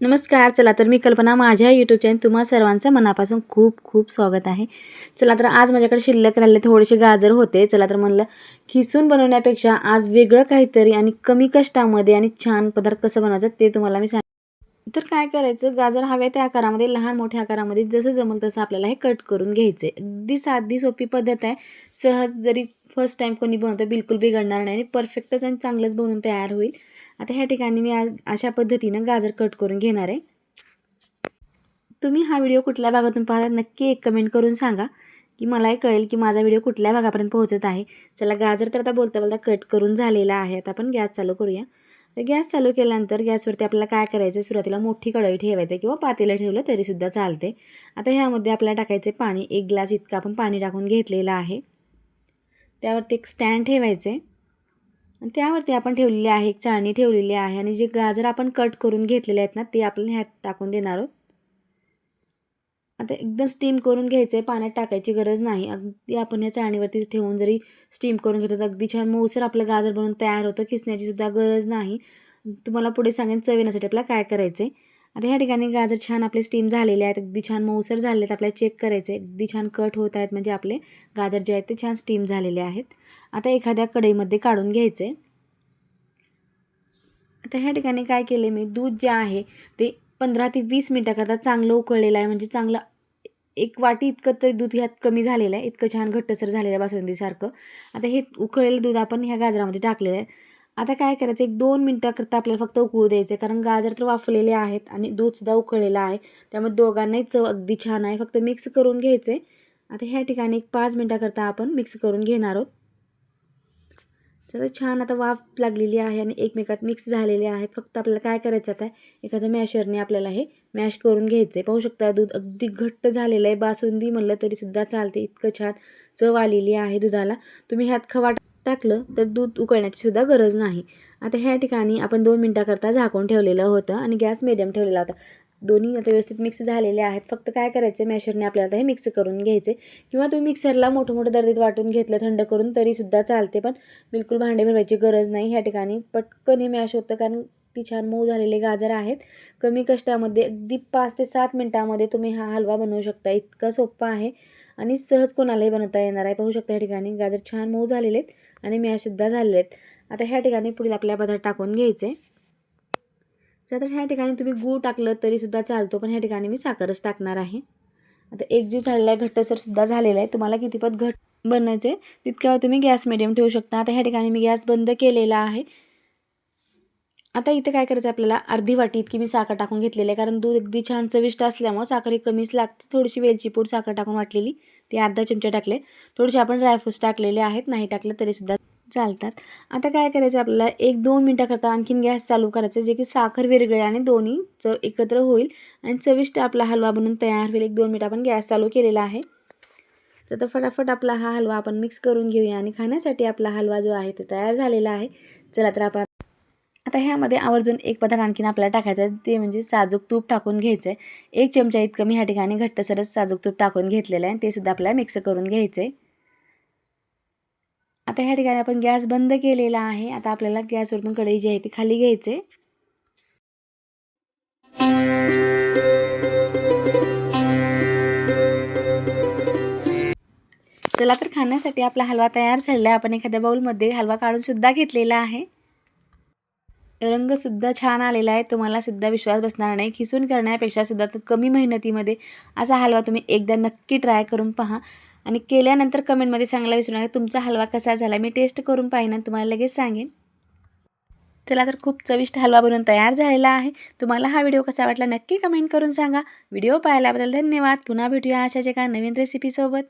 नमस्कार चला तर मी कल्पना माझ्या यूट्यूब चॅनल तुम्हा सर्वांचं मनापासून खूप खूप स्वागत आहे. चला तर आज माझ्याकडे शिल्लक राहिले थोडेसे गाजर होते. चला तर म्हणलं खिसून बनवण्यापेक्षा आज वेगळं काहीतरी आणि कमी कष्टामध्ये आणि छान पदार्थ कसं बनवायचं ते तुम्हाला मी सांग तर काय करायचं गाजर हव्या त्या आकारामध्ये लहान मोठ्या आकारामध्ये जसं जमल तसं आपल्याला हे कट करून घ्यायचं आहे अगदी साधी सोपी पद्धत आहे. सहज जरी फर्स्ट टाईम कोणी बनवतं बिलकुल बिघडणार नाही. आणि परफेक्टच आणि चांगलंच बनवून तयार होईल. आता ह्या ठिकाणी मी अशा पद्धतीनं गाजर कट करून घेणार आहे. तुम्ही हा व्हिडिओ कुठल्या भागातून पाहता नक्की एक कमेंट करून सांगा. की मलाही कळेल की माझा व्हिडिओ कुठल्या भागापर्यंत पोहोचत आहे. चला गाजर तर आता बोलता बोलता कट करून झालेला आहे. आता आपण गॅस चालू करूया. तर गॅस चालू केल्यानंतर गॅसवरती आपल्याला काय करायचं सुरुवातीला मोठी कढई ठेवायचं किंवा पातेलं ठेवलं तरीसुद्धा चालते आता ह्यामध्ये आपल्याला टाकायचं पाणी. एक ग्लास इतकं आपण पाणी टाकून घेतलेलं आहे. त्यावरती एक स्टँड ठेवायचे. आणि त्यावरती आपण ठेवलेली आहे एक चाळणी ठेवलेली आहे. आणि जे गाजर आपण कट करून घेतलेले आहेत ना ते आपण ह्यात टाकून देणार आहोत. आता एकदम स्टीम करून घ्यायचं आहे पाण्यात टाकायची गरज नाही. अगदी आपण या चाळणीवरती ठेवून जरी स्टीम करून घेतो तर अगदी छान मऊसर आपलं गाजर बनवून तयार होतं. किसण्याची सुद्धा गरज नाही. तुम्हाला पुढे सांगेन चवीण्यासाठी आपल्याला काय करायचं आहे आता ह्या ठिकाणी गाजर छान आपले स्टीम झालेले आहेत. अगदी छान मऊसर झाले आहेत. आपल्याला चेक करायचे अगदी छान कट होत आहेत. म्हणजे आपले गाजर जे आहेत ते छान स्टीम झालेले आहेत. आता एखाद्या कढईमध्ये काढून घ्यायचे आता ह्या ठिकाणी काय केले मी? दूध जे आहे ते पंधरा ते वीस मिनटाकरता चांगलं उकळलेलं आहे. म्हणजे चांगलं एक वाटी इतकं तरी दूध ह्यात कमी झालेलं आहे. इतकं छान घट्टसर झालेलं आहे बासुंदीसारखं. आता हे उकळलेलं दूध आपण ह्या गाजरामध्ये टाकलेलं आहे. आता काय करायचं? एक दोन मिनटाकरता आपल्याला फक्त उकळू द्यायचं आहे कारण गाजर तर वाफलेले आहेत आणि दूधसुद्धा उकळलेलं आहे. त्यामुळे दोघांनाही चव अगदी छान आहे. फक्त मिक्स करून घ्यायचं आहे आता ह्या ठिकाणी एक पाच मिनटाकरता आपण मिक्स करून घेणार आहोत. तर छान आता वाफ लागलेली आहे आणि एकमेकात मिक्स झालेले आहेत फक्त आपल्याला काय करायचं आता? एखाद्या मॅशरने आपल्याला हे मॅश करून घ्यायचं आहे पाहू शकता दूध अगदी घट्ट झालेलं आहे. बासुंदी म्हणलं तरीसुद्धा चालते. इतकं छान चव आलेली आहे दुधाला. तुम्ही ह्यात खवा टाकलं तर दूध उकळण्याची सुद्धा गरज नाही. आता ह्या ठिकाणी आपण दोन मिनटाकरता झाकून ठेवलेलं होतं आणि गॅस मिडियम ठेवलेला होता. दोन्ही आता व्यवस्थित मिक्स झालेले आहेत. फक्त काय करायचं मॅशरने आपल्याला हे मिक्स करून घ्यायचे किंवा तुम्ही मिक्सरला मोठं मोठं दर्दीत वाटून घेतलं थंड करून तरीसुद्धा चालते. पण बिलकुल भांडे भरवायची गरज नाही. ह्या ठिकाणी पटकन हे मॅश होतं. कारण ती छान मऊ झालेले गाजर आहेत. कमी कष्टामध्ये अगदी पाच ते सात मिनटामध्ये तुम्ही हा हलवा बनवू शकता. इतका सोपा आहे आणि सहज कोणालाही बनवता येणार आहे. पाहू शकता ह्या ठिकाणी गाजर छान मऊ झालेले आहेत आणि मियासुद्धा झालेले आहेत. आता ह्या ठिकाणी पुढील आपल्या पदार्थ टाकून घ्यायचे. तर ह्या ठिकाणी तुम्ही गूळ टाकलं तरीसुद्धा चालतो पण ह्या ठिकाणी मी साखरच टाकणार आहे. आता एकजीव झालेला आहे घट्टसरसुद्धा झालेला आहे. तुम्हाला किती पद घट बनवायचे तितक्या वेळ तुम्ही गॅस मिडियम ठेवू शकता. आता ह्या ठिकाणी मी गॅस बंद केलेला आहे. आता इथे काय करायचं आपल्याला? अर्धी वाटी इतकी मी साखर टाकून घेतलेली आहे कारण दूध अगदी छान चविष्ट असल्यामुळं साखर ही कमीच लागते. थोडीशी वेलची पूड साखर टाकून वाटलेली ती अर्धा चमचा टाकले. थोडेसे आपण ड्रायफ्रूट्स टाकलेले आहेत नाही टाकले तरीसुद्धा चालतात. आता काय करायचं आपल्याला? एक दोन मिनटाकरता आणखीन गॅस चालू करायचं जे की साखर विरगळे आणि दोन्ही चव एकत्र होईल आणि चविष्ट आपला हलवा बनून तयार होईल. एक दोन मिनटं आपण गॅस चालू केलेला आहे. तर फटाफट आपला हा हलवा आपण मिक्स करून घेऊया आणि खाण्यासाठी आपला हलवा जो आहे तो तयार झालेला आहे. चला तर आपण आता ह्यामध्ये आवर्जून एक पदार्थ आणखीन आपल्याला टाकायचं आहे. ते म्हणजे साजूक तूप टाकून घ्यायचं आहे एक चमचा इतकं मी ह्या ठिकाणी घट्टसरच साजूक तूप टाकून घेतलेलं आहे. ते सुद्धा आपल्याला मिक्स करून घ्यायचं आहे आता ह्या ठिकाणी आपण गॅस बंद केलेला आहे. आता आपल्याला गॅसवरतून कढई जी आहे ती खाली घ्यायचे चला तर खाण्यासाठी आपला हलवा तयार झालेला आहे. आपण एखाद्या बाऊलमध्ये हलवा काढून सुद्धा घेतलेला आहे. रंगसुद्धा छान आलेला आहे. तुम्हाला सुद्धा विश्वास बसणार नाही. खिसून करण्यापेक्षा सुद्धा कमी मेहनतीमध्ये असा हलवा तुम्ही एकदा नक्की ट्राय करून पहा. आणि केल्यानंतर कमेंटमध्ये सांगायला विसरू नका. तुमचा हलवा कसा झाला मी टेस्ट करून पाहिन आणि तुम्हाला लगेच सांगेन. चला तर खूप चविष्ट हलवा बनवून तयार झालेला आहे. तुम्हाला हा व्हिडिओ कसा वाटला नक्की कमेंट करून सांगा. व्हिडिओ पाहिल्याबद्दल धन्यवाद. पुन्हा भेटूया अशाच एका नवीन रेसिपीसोबत